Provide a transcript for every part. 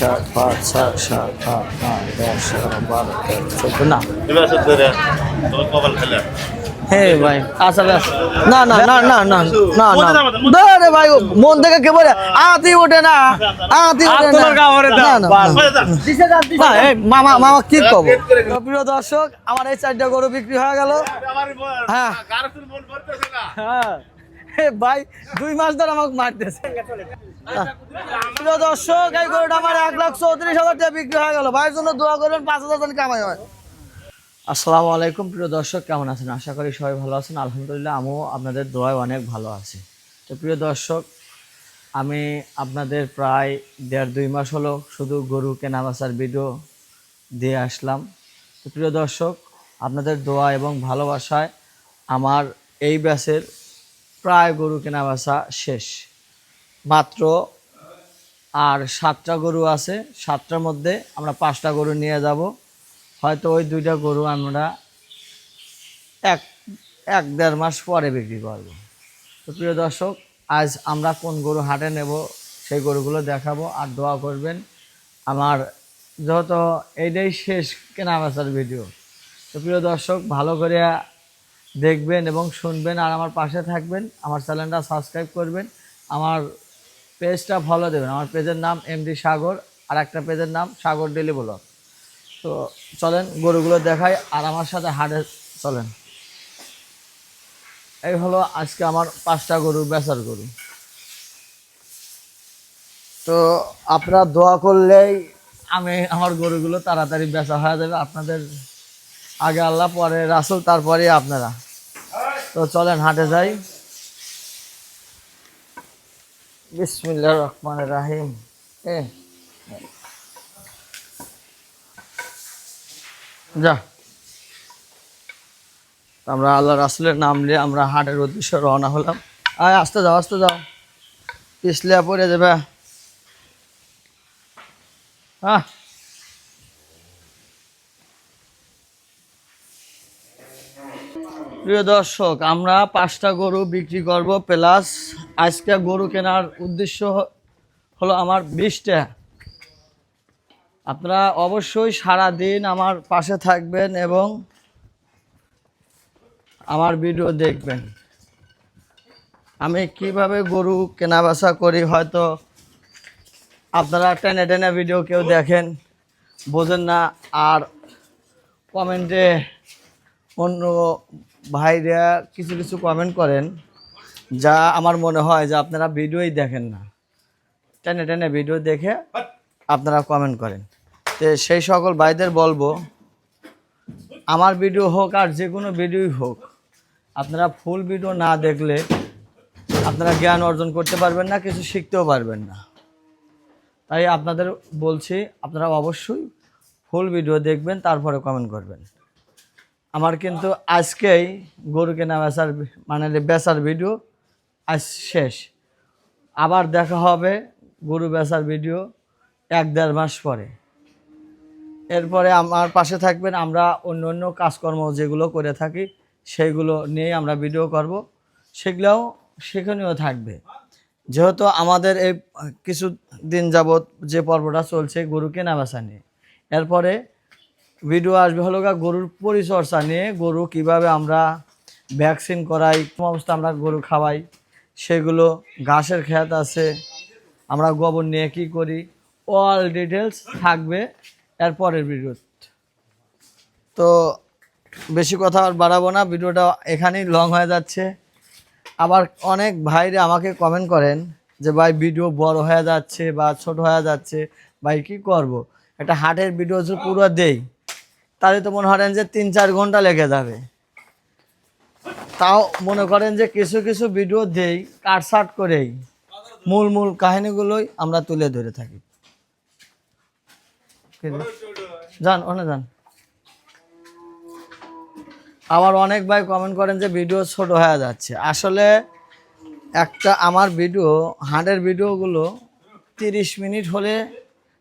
চার হে ভাই আচ্ছা না না না না না না না রে ভাই মন থেকে কে বলে আতি ওঠে না আতি ওঠে না না না, মামা মামা কি কব প্রিয় দর্শক আমার এই চারটা গরু বিক্রি হয়ে গেল হ্যাঁ হ্যাঁ ভাই দুই মাস ধরে আমাকে মারতেছে হ্যাঁ। প্রিয় দর্শক, এই গরুটা আমার এক লাখ চৌত্রিশ হাজার টাকা বিক্রি হয়ে গেল। ভাইয়ের জন্য দোয়া করবেন, পাঁচ হাজার টাকা কামাই হয়। আসসালামু আলাইকুম, প্রিয় দর্শক, কেমন আছেন? আশা করি সবাই ভালো আছেন। আলহামদুলিল্লাহ, আমিও আপনাদের দোয়ায় অনেক ভালো আছি। তো প্রিয় দর্শক, আমি আপনাদের প্রায় দেড় দুই মাস হলো শুধু গরু কেনা বেচার ভিডিও দিয়ে আসলাম। তো প্রিয় দর্শক, আপনাদের দোয়া এবং ভালোবাসায় আমার এই ব্যাচের প্রায় গরু কেনা শেষ। মাত্র আর সাতটা গরু আছে, সাতটার মধ্যে আমরা পাঁচটা গরু নিয়ে যাব। হয়তো ওই দুইটা গরু আমরা এক এক দেড় মাস পরে বিক্রি করব। তো প্রিয় দর্শক, আজ আমরা কোন গরু হাটে নেব সেই গরুগুলো দেখাবো আর দোয়া করবেন আমার যত এইটাই শেষ কেনা বেচার ভিডিও। তো প্রিয় দর্শক, ভালো করে দেখবেন এবং শুনবেন আর আমার পাশে থাকবেন। আমার চ্যানেলটা সাবস্ক্রাইব করবেন। আমার পেজটা ফলো দেবেন। আমার পেজের নাম এমডি সাগর আর একটা পেজের নাম সাগর ডেলি ব্লগ। তো চলেন, গরুগুলো দেখাই, আর আমার সাথে হাটে চলেন। এই হলো আজকে আমার পাঁচটা গরু, বেচার গরু। তো আপনারা দোয়া করলেই আমি আমার গরুগুলো তাড়াতাড়ি বেচা হয়ে যাবে। আপনাদের আগে আল্লাহ, পরে রাসুল তারপরে আপনারা। তো চলেন, হাটে যাই। বিসমিল্লাহ রহমান রাহিম। যা। আমরা আল্লাহ রাসুলের নাম নিয়ে আমরা হাটের উদ্দেশ্যে রওনা হলাম। আয়, আস্তে যাও আস্তে যাও। পিছলে পড়ে যাবে। হ্যাঁ প্রিয় দর্শক, আমরা পাঁচটা গরু বিক্রি করব প্লাস আজকে গরু কেনার উদ্দেশ্য হলো আমার বিশটা আপনারা অবশ্যই সারা দিন আমার পাশে থাকবেন এবং আমার ভিডিও দেখবেন। আমি কীভাবে গরু কেনা বেচা করি হয়তো আপনারা টেনে টেনে ভিডিও কেউ দেখেন, বোঝেন না, আর কমেন্টে অন্য ভাইরা কিছু কিছু কমেন্ট করেন, যা আমার মনে হয় যে আপনারা ভিডিওই দেখেন না। টেনে টেনে ভিডিও দেখে আপনারা কমেন্ট করেন। তো সেই সকল ভাইদের বলব, আমার ভিডিও হোক আর যে কোনো ভিডিওই হোক, আপনারা ফুল ভিডিও না দেখলে আপনারা জ্ঞান অর্জন করতে পারবেন না, কিছু শিখতেও পারবেন না। তাই আপনাদের বলছি, আপনারা অবশ্যই ফুল ভিডিও দেখবেন, তারপরে কমেন্ট করবেন। আমার কিন্তু আজকেই গরু কেনা বেচার মানে বেচার ভিডিও আজ শেষ। আবার দেখা হবে গরু বেচার ভিডিও এক দেড় মাস পরে। এরপরে আমার পাশে থাকবেন আমরা অন্য অন্য কাজকর্ম যেগুলো করে থাকি, সেইগুলো নিয়ে আমরা ভিডিও করব। সেগুলোও সেখানেও থাকবে। যেহেতু আমাদের এই কিছু দিন যাবৎ যে পর্বটা চলছে গরু কেনা বেচা নিয়ে। এরপরে ভিডিও আসবে হলো গরুর পরিচর্যা নিয়ে। গরু কীভাবে আমরা ভ্যাকসিন করাই, কোন অবস্থা আমরা গরু খাওয়াই, সেগুলো ঘাসের খেত আছে, আমরা গোবর নিয়ে কি করি অল ডিটেলস থাকবে এরপরের ভিডিও তো। বেশি কথা আর বাড়াবো না ভিডিওটা এখানেই লং হয়ে যাচ্ছে। আবার অনেক ভাইরা আমাকে কমেন্ট করেন যে, ভাই ভিডিও বড় হয়ে যাচ্ছে বা ছোট হয়ে যাচ্ছে, ভাই, কি করব। একটা হাটের ভিডিও পুরো দেই। তাহলে তো মনে করেন যে তিন চার ঘণ্টা লেগে যাবে। তাও মনে করেন যে কিছু কিছু ভিডিও দেই কাটসাট করেই, মূল মূল কাহিনীগুলোই আমরা তুলে ধরে থাকি? যান ওনে যান। আবার অনেক ভাই কমেন্ট করেন যে ভিডিও ছোট হয়ে যাচ্ছে। আসলে একটা আমার ভিডিও হাটের ভিডিওগুলো তিরিশ মিনিট হলে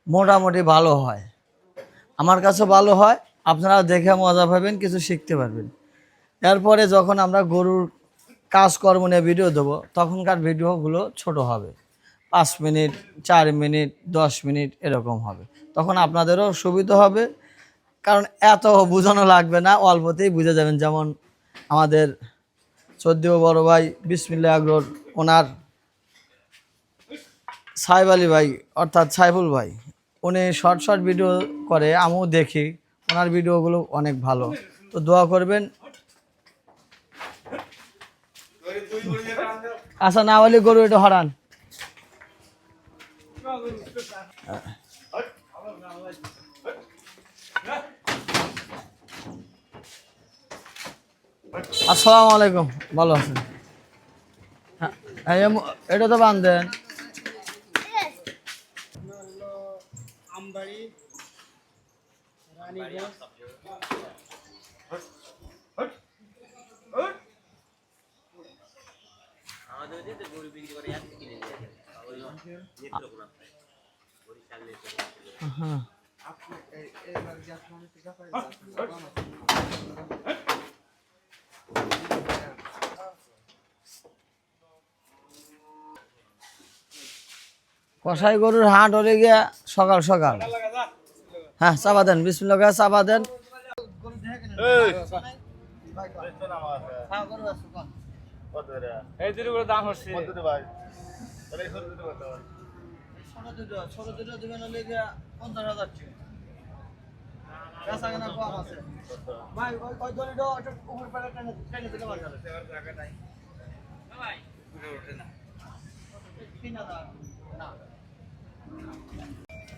মোটামুটি ভালো হয়। আমার কাছে ভালো হয় আপনারা দেখে মজা পাবেন, কিছু শিখতে পারবেন। এরপরে যখন আমরা গরুর কাজকর্ম নিয়ে ভিডিও দেবো, তখনকার ভিডিওগুলো ছোট হবে। পাঁচ মিনিট, চার মিনিট, দশ মিনিট এরকম হবে। তখন আপনাদেরও সুবিধা হবে, কারণ এত বোঝানো লাগবে না, অল্পতেই বুঝে যাবেন। যেমন আমাদের চোদ্দীয় বড় ভাই বিসমিল্লা আগ্রর ওনার সাহেব আলী ভাই, অর্থাৎ সাইফুল ভাই, উনি শর্ট শর্ট ভিডিও করে, আমিও দেখি। ওনার ভিডিওগুলো অনেক ভালো। তো দোয়া করবেন। আচ্ছা না হলে গরু এটা হরান। আসসালামু আলাইকুম। ভালো আছেন? হ্যাঁ, এটা তো বান্ধেন। হ্যাঁ কষাই গরুর হাট হলে গিয়া সকাল সকাল। হ্যাঁ চাপা দেন বিসমিল্লা করে চাপা দেন। ভাই?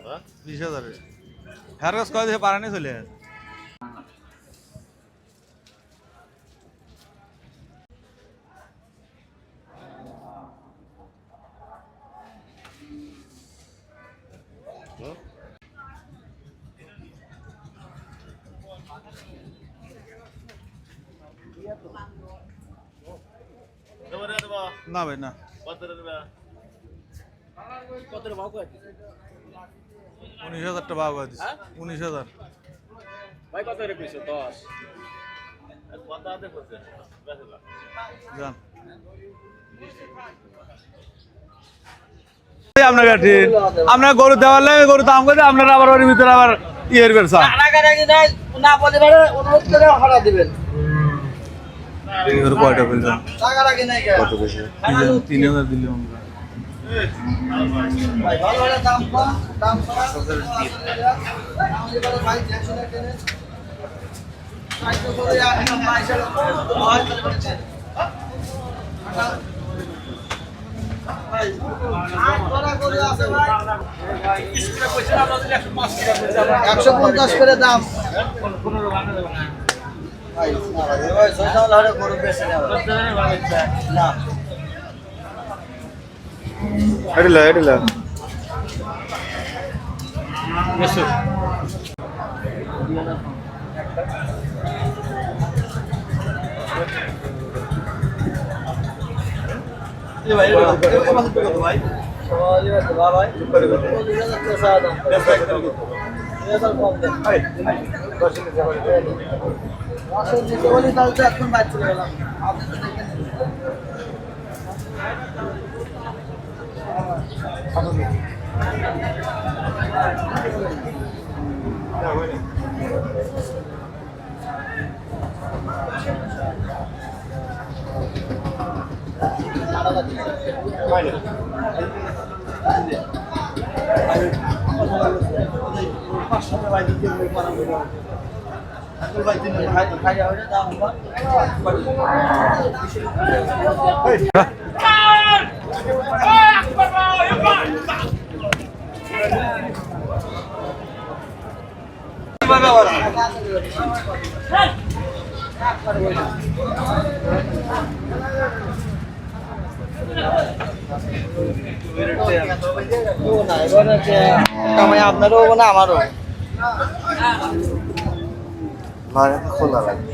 ভাই? বিশ হাজারে হ্যার কাজ করে দিয়ে পারানি চলে আসে দেবো রে দেবো না ভাই না কত রে দেবে কত ভাও করে হাজার টাকা বাবা দিচ্ছে উনিশ হাজার। ভাই কত রে কইছো? 10 কত আদে যান আপনার কাছে আপনার গরু দেওয়ার লাগে গরু দাম করে আপনারা আবার ওর ভিতরে আবার ইয়ের নাই না বলে অনুরোধ করে হরা দিবেন। কয়টা পেয়েছেন তিন হাজার দিলে আমরা। ভাই পঞ্চাশ করে দাম। ভাই টেনশন কেনে সাইকেল করে এখন পয়সা হয় তাহলে বলছে ভাই আট করা করে আছে ভাই একশো পঞ্চাশ করে দাম কামাই আপনারও না আমারও খোলা লাগবে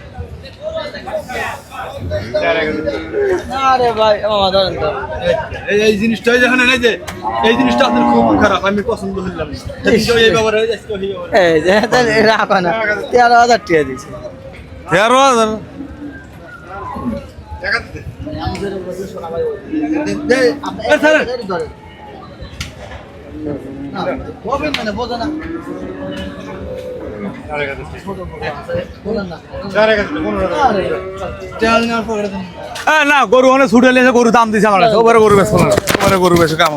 আরে ভাই এই জিনিসটাই যেখানে নেই যে এই জিনিসটা আপনার খুব খারাপ আমি পছন্দ করলাম এই রাখো না। তেরো হাজার টিয়া দিছে তেরো হাজার? না মানে, বোঝো না। না, গরু অনেক ছুটে এসে গরু দাম দিছে আমার ওবারে গরু বেশ ওবারে গরু বেশ কাম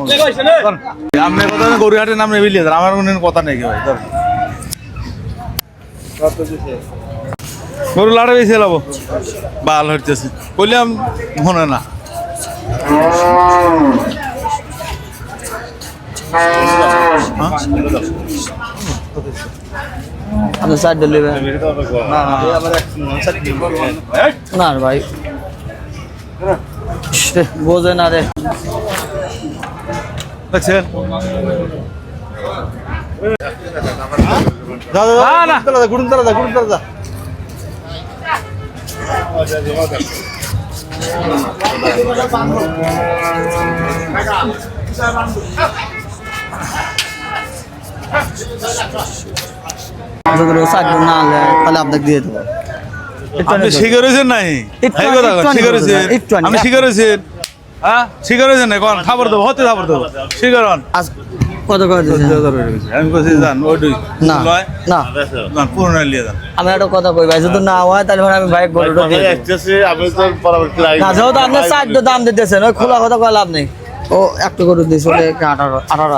আপনি কথা গরু হাটের নাম নেই বিলিয়ে আমার কোনো কথা নেই ভাই। গরু লাড়ে বেশি লাবো বাল হইতেছে। বললাম মনে না। আপনি স্যার ডেলিভারি না ভাই। বোঝে না রে। দেখছেন? গুড়ুন দাদা গুড়ুন দাদা Thank you. না হলে তাহলে আপনাকে দিয়ে দেবো আপনি নাই। আমি হ্যাঁ? শিখে রয়েছেন না কোন খাবার দেবো হতে খাবার দেবো। শিখরন আজ কত করে আমি বলছি জান ওই না না। না পুরনো নিয়ে যান। আমি একটা কথা কই ভাই যদি না হয় তাহলে আমি দিয়ে তো না যেহেতু আপনি দাম দিতেছেন ওই খোলা কথা কয় লাভ নেই। ও একটা গরু দিয়েছে আঠারো আঠারো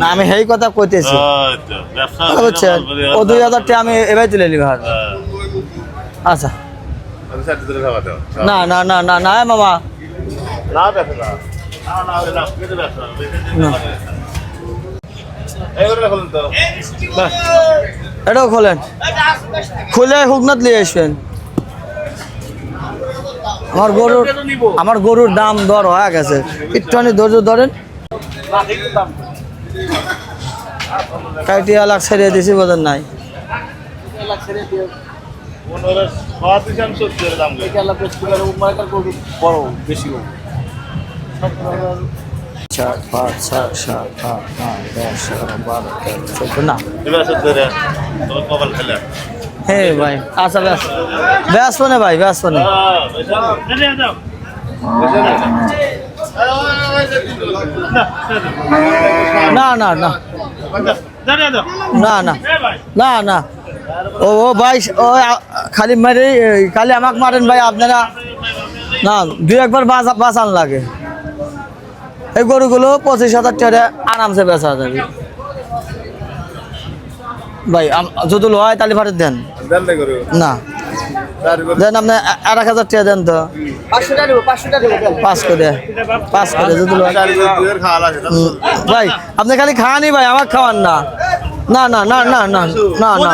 না আমি সেই কথা কইতেছি। ও দুই আমি তুলে আচ্ছা। না না না না না মামা। এটাও খোলেন। খুলে হুকনাথ নিয়ে আসবেন। আমার গরুর আমার গরুর দাম দর হয়ে গেছে। একটুখানি ধৈর্য ধরেন। লাখ ছেড়ে দিয়েছি বোধ নাই। দিছে চার পাঁচ ছয় সাত আট নয় দশ এগারো বারো তেরো চোদ্দ না। হে ভাই। আচ্ছা ব্যাস। ব্যাস ফোনে ভাই ব্যাস ফোনে না না না। না না। না না। ও ও ভাই ও খালি মারে খালি আমাকে মারেন ভাই আপনারা। না দুই একবার বাঁচ বাঁচান লাগে। এই গরুগুলো পঁচিশ হাজার টাকা আরামসে বেচা যাবে। ভাই যদি হয় তাহলে ভাড়া দেন। দেন না দেন আপনি আর এক হাজার টাকা দেন তো। পাঁচ করে পাঁচ করে যদি ভাই আপনি খালি খাওয়ানি ভাই আমার খাওয়ান না। না না না না না না না।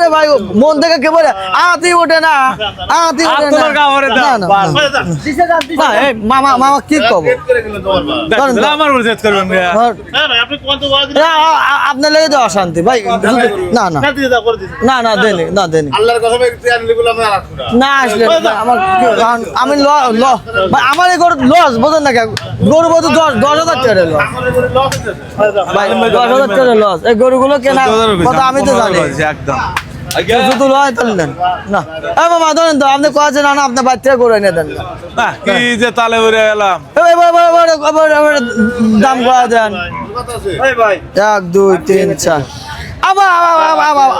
রে ভাই মন থেকে কে বলে আতি ওঠে না আতি ওঠে না। না না না। এই মামা মামা কি কব? আমার উপর জেদ করবেন আপনার লেগে তো অশান্তি ভাই। না না। না না দেনি না দেনি। না। আসলে আমার আমি আমার এই গরু লস বোঝেন না গরু বোধ দশ দশ হাজার টাকা লস। ভাই দশ হাজার টাকা লস। এই গরুগুলো কেনা চোদ্দ আমি তো জানি একদম শুধু লয় তাহলে না এ মামা ধরেন তো আপনি কয়েছেন না বাচ্চা করে দেন কি যে তালে উড়ে এবার দাম করা দেন এক দুই তিন চার আবার আবার আবার আবার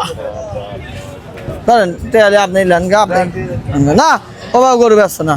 ধরেন তাহলে আপনি নেন গা আপনি না ও বাবা গরু ব্যস্ত না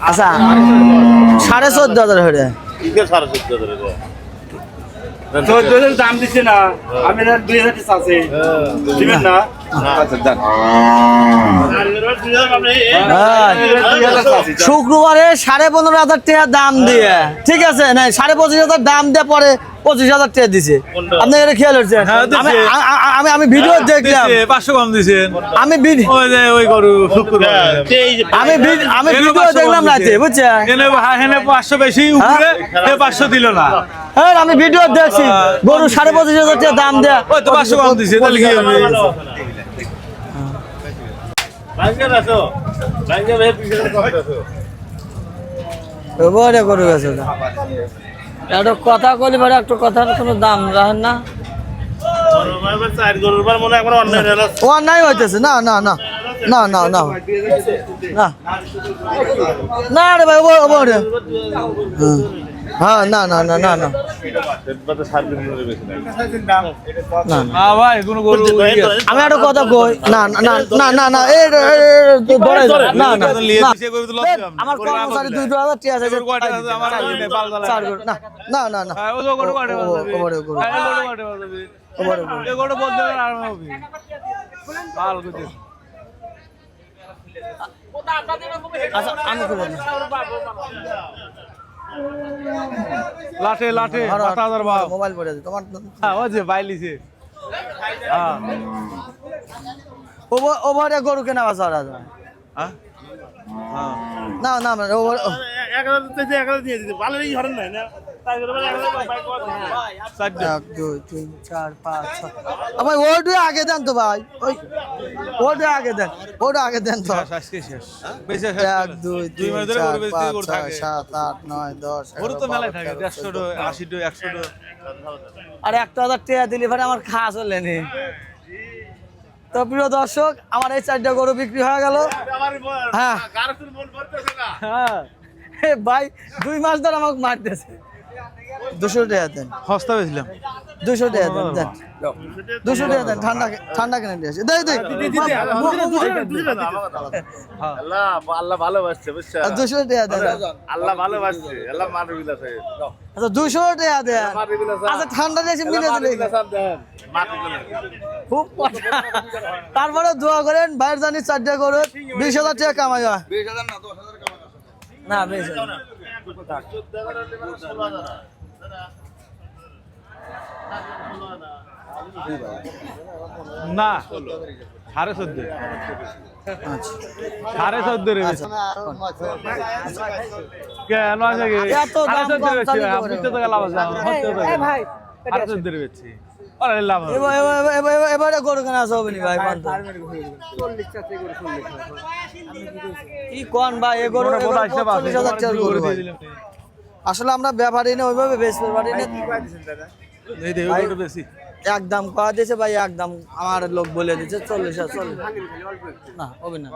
আচ্ছা। সাড়ে চোদ্দ হাজার হয়ে সাড়ে চোদ্দ হাজার এটা? দাম দিচ্ছে না। আমি দুই হাজার আছে। দিবেন না? আচ্ছা হ্যাঁ। শুক্রবারে সাড়ে পনেরো হাজার টাকা দাম দিয়ে। ঠিক আছে না সাড়ে পঁচিশ হাজার দাম দিয়ে পরে পঁচিশ হাজার টাকা দিছে। আপনি এটা খেয়াল হচ্ছেন হ্যাঁ, আমি আমি ভিডিও দেখলাম দিছে, পাঁচশো কম দিছেন। আমি ওই গরু আমি আমি ভিডিও দেখলাম। রাতে বুঝছেন? হ্যাঁ, পাঁচশো বেশি উপরে পাঁচশো দিল না। হ্যাঁ আমি ভিডিও দেখছি। গরু সাড়ে পঁচিশ হাজার টাকা দাম দেয়া। ওই তো পাঁচশো কম দিছে তাহলে কি হবে? গরু গেছে। একটা কথা কলি পরে একটা কথার কোনো দাম রাখেন না। ও হয় অন্যায় হইতেছে, না না না না না না। না। না রে ভাই ও রে। হুম। হ্যাঁ না না না না না আমি একটা কথা কই না না না না না না না আমার কর্মচারী দুই হাজার না না না আচ্ছা লাঠে লাঠে পাঁচ হাজার বাপ মোবাইল পড়ে আছে তোমার হ্যাঁ, ওই যে বাইলিছে হ্যাঁ। ওভার- ওভারে গরু কেনা বাসা রাজা হ্যাঁ? হ্যাঁ। না না না ওভার এক হাজার এক হাজার দিয়ে দিতে। ভালো হরেন নাই না? ভাই আগে দেন তো ভাই। ওই আগে দেন আগে দেন তো। এক দুই তিন চার পাঁচ ছয় সাত আট নয় দশ আর একটা হাজার টাকা ডেলিভারি আমার খাওয়া চলে তো প্রিয় দর্শক আমার এই চারটা গরু বিক্রি হয়ে গেল। হ্যাঁ।, হ্যাঁ। ভাই দুই মাস ধরে আমাকে মারতেছে। দুশো টাকা দেন সস্তা বেছিলাম দুশো টাকা দেন দেন দুশো টাকা দেন ঠান্ডা ঠান্ডা কিনে দিয়ে আসি দেই দেই আল্লাহ আল্লাহ ভালোবাসছে দুশো টাকা দেন আল্লাহ ভালোবাসছে আল্লাহ মার বিলাসে আচ্ছা দুশো টাকা দেন আচ্ছা ঠান্ডা দিয়ে এসে মিলে দিলে খুব তারপরে দোয়া করেন বাইরে জানি চারটে করে বিশ হাজার টাকা কামাই হয় না বেশ না সাড়ে চোদ্দ। সাড়ে চোদ্দ কেন আছে সাড়ে চোদ্দ বেশি আপনি তো টাকা সাড়ে চোদ্দ বেশি। কি কন ভাই এ গরু আসলে আমরা ব্যাপারই না ওইভাবে বেচতে পারি না। এক দাম কয়া দিয়েছে ভাই এক দাম আমার লোক বলে দিয়েছে চল্লিশ হাজার চল্লিশ। না হবে না।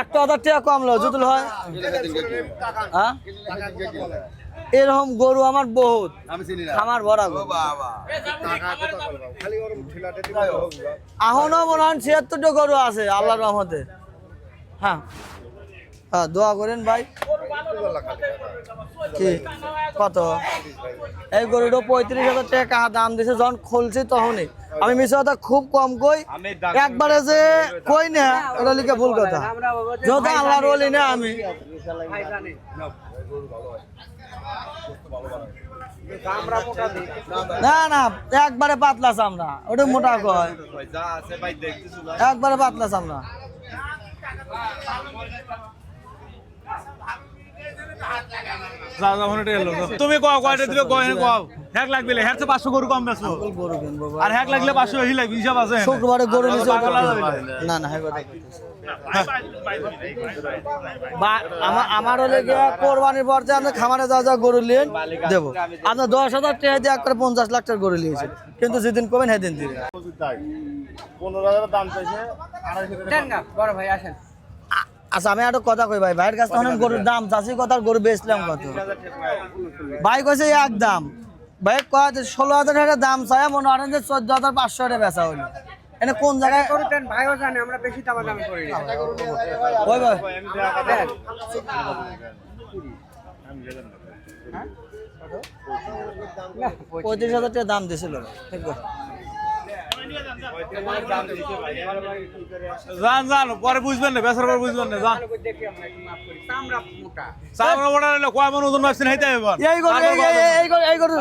একটা হাজার টাকা কম লো জুতুল হয়। হ্যাঁ? এরকম গরু আমার বহুত। আমার ভরা গরু। এখনও মনে হয় ছিয়াত্তরটা গরু আছে আল্লাহর রহমতে। হ্যাঁ। হ্যাঁ দোয়া করেন ভাই। কি? কত? এই গরুটা পঁয়ত্রিশ হাজার টাকা দাম দিছে যখন খুলছি তখনই। আমি মিশে কথা খুব কম কই একবারে যে কই না ওটা লিখে ভুল কথা। যত আল্লাহর বলি না আমি। না না একবারে পাতলা চামড়া ওটা মোটা কয়। একবারে পাতলা চামড়া যা, যা, ওখানে টেকে এলো। তুমি কও কয়টা দিবে কয় এনে কও হ্যাক লাগবে হ্যাক পাঁচশো গরু কম বেচবো। গরু কিনবো ভাই। আর হ্যাক লাগলে পাঁচশো বেশি লাগবে হিসাব আছে শুক্রবারে গরু নিচে। না না আমার আমার হলে গিয়ে কোরবানির পর যে আপনি খামারে যা যা গরু নিন দেবো। আপনার দশ হাজার টাকা দিয়ে এক করে পঞ্চাশ লাখ টাকার গরু নিয়েছে কিন্তু যেদিন কমেন সেদিন দিবে পনেরো হাজার দাম চাইছে আচ্ছা আমি একটা কথা কই ভাই। ভাইয়ের কাছে তখন গরুর দাম চাষি কথা গরু বেচলাম কত? ভাই কইছে এক দাম। ভাই কয় ষোলো হাজার টাকা দাম চাই মনে করেন যে চোদ্দ হাজার পাঁচশো টাকা বেচা হলো এনে কোন জায়গায় করতেন ভাইও জানে আমরা বেশি দামা দামি করি। ওই ভাই? পঁয়ত্রিশ হাজার টাকা দাম দিয়েছিল ঠিক আছে। যান যান পরে বুঝবেন না বেসার পর বুঝবেন না যান। চামড়া মোটা মোটা কয় মন ওজন ভাবছেন হেঁটে এবার এই গরু এই- গরু এই গরু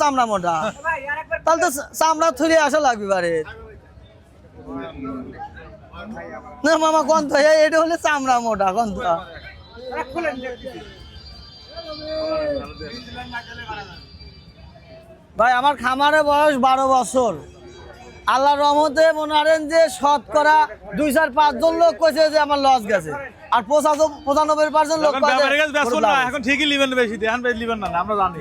চামড়া মোটা। তাহলে তো চামড়া থুলে আসা লাগবে বারে। না মামা এই- এটা হলে চামড়া মোটা তো ভাই আমার খামারে বয়স বারো বছর। আল্লাহ রহমতে মনে করেন যে শতকরা দুই চার পাঁচজন লোক কইছে যে আমার লস গেছে। আর পঁচানব্বই পার্সেন্ট লোক এখন ঠিকই লিবেন বেশি বেশি লিবেন না আমরা জানি।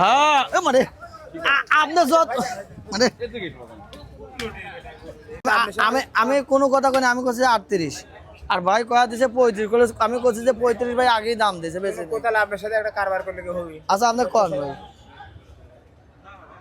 হ্যাঁ মানে যত মানে আমি আমি কোনো কথা কই আমি কইছি আটত্রিশ। আর ভাই কয়া দিছে পঁয়ত্রিশ করে আমি কইছি যে পঁয়ত্রিশ ভাই আগেই দাম দিয়েছে বেশি তাহলে আপনার সাথে একটা কারবার করলে কি হবে? আচ্ছা আপনি কন ভাই?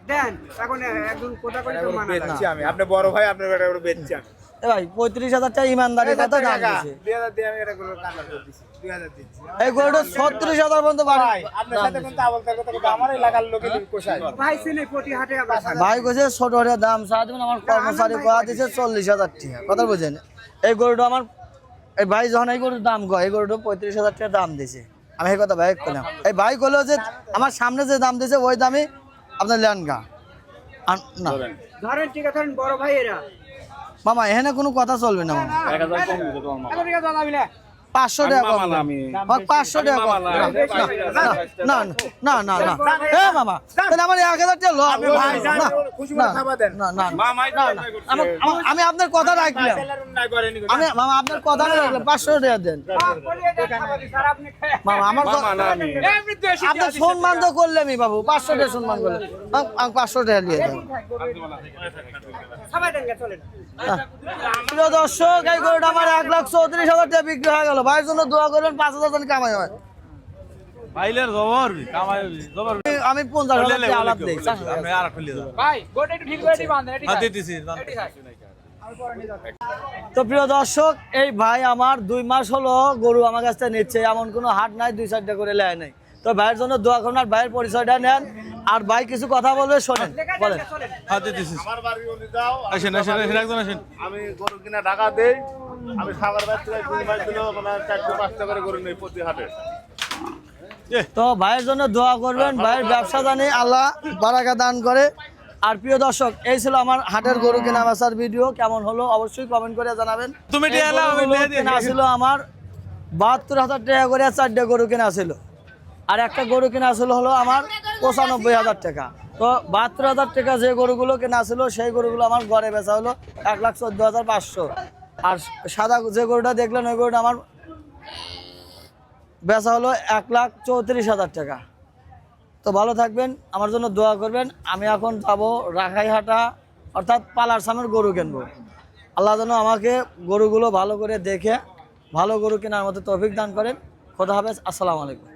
দেন এখন একজন কোথা করে তো মানা যায়। আমি। আপনি বড় ভাই আপনার বেটা করে বেচছি আমি। ভাই পঁয়ত্রিশ হাজার টাকা ইমানদারির কথা দাম দিয়েছে দুই হাজার দিয়ে আমি এটা করে কান্না করে দিচ্ছি দুই হাজার দিচ্ছি। এই গরুটা ছত্রিশ হাজার পর্যন্ত ভাই আপনার সাথে কিন্তু আবল তার কথা কিন্তু আমার এলাকার লোকে কোষায় ভাই সিনে প্রতি হাটে আমরা থাকি। ভাই কইছে ছোট দাম আমার কর্মচারী কয়া দিছে চল্লিশ হাজার টাকা। কথা বুঝেন? এই গরুটা আমার এই ভাই যখন এই গরুর দাম কয় এই গরুটা পঁয়ত্রিশ হাজার টাকা দাম দিছে। আমি এই কথা ভাই করলাম এই ভাই কইলো যে আমার সামনে যে দাম দিছে ওই দামে আপনার লেনগা গা না। ধরেন। ঠিক আছে বড় ভাই এরা। মামা এখানে কোনো কথা চলবে না মামা। পাঁচশো টাকা পাঁচশো টাকা কম না, না। না না মামা তাহলে আমার এক হাজার টাকা না আমি আপনার কথা রাখলাম আমি মামা আপনার কথা রাখলাম পাঁচশো টাকা দেন স্যার আপনি খায় মামা আমার আপনার সম্মান তো করলামই বাবু পাঁচশো টাকা সম্মান আমি পাঁচশো টাকা দিয়ে দেন প্রিয় দর্শক এই গরুটা আমার এক লাখ চৌত্রিশ হাজার টাকা বিক্রি হয়ে গেল ভাইয়ের জন্য দোয়া করবেন পাঁচ হাজার জন কামাই হয়। পাইলের জবর কামাই জবর। আমি- আমি পঞ্চাশ হাজার আলাপ দিই আপনি আর খুলে দাও ভাই গোটা একটু ঠিক করে দিবান এটি হাতে দিছি তো প্রিয় দর্শক এই ভাই আমার দুই মাস হলো গরু আমার কাছ থেকে নিচ্ছে এমন কোনো হাট নাই দুই চারটা করে লেয় নাই। তো ভাইয়ের জন্য দোয়া করুন আর ভাইয়ের পরিচয়টা নেন। আর ভাই কিছু কথা বলবে শোনেন বলেন। হাতে দিছি আমার বাড়ি বলে আসেন আসেন আসেন একজন আসেন। আমি গরু কিনা টাকা দেই আমি খাবার ব্যস্ত দুই মাস দিলেও মানে চারশো পাঁচটা করে গরু নেই প্রতি হাটে। তো ভাইয়ের জন্য দোয়া করবেন ভাইয়ের ব্যবসা জানি আল্লাহ বারাকা দান করে। আর প্রিয় দর্শক এই ছিল আমার হাটের গরু কেনা বেচার ভিডিও কেমন হলো অবশ্যই কমেন্ট করে জানাবেন। তুমি কেনা ছিল আমার বাহাত্তর হাজার টাকা করে চারটে গরু কেনা ছিল। আর একটা গরু কেনা ছিল হলো আমার পঁচানব্বই হাজার টাকা। তো বাহাত্তর হাজার টাকা যে গরুগুলো কেনা ছিল সেই গরুগুলো আমার ঘরে বেচা হলো এক লাখ চোদ্দ হাজার পাঁচশো। আর সাদা যে গরুটা দেখলেন, ওই গরুটা আমার বেচা হলো এক লাখ চৌত্রিশ হাজার টাকা। তো ভালো থাকবেন, আমার জন্য দোয়া করবেন। আমি এখন যাব রাখাইহাটা, অর্থাৎ পালার সামের গরু কিনবো। আল্লাহ যেন আমাকে গরুগুলো ভালো করে দেখে, ভালো গরু কেনার মতো তৌফিক দান করেন। খোদা হাফেজ, আসসালামু আলাইকুম।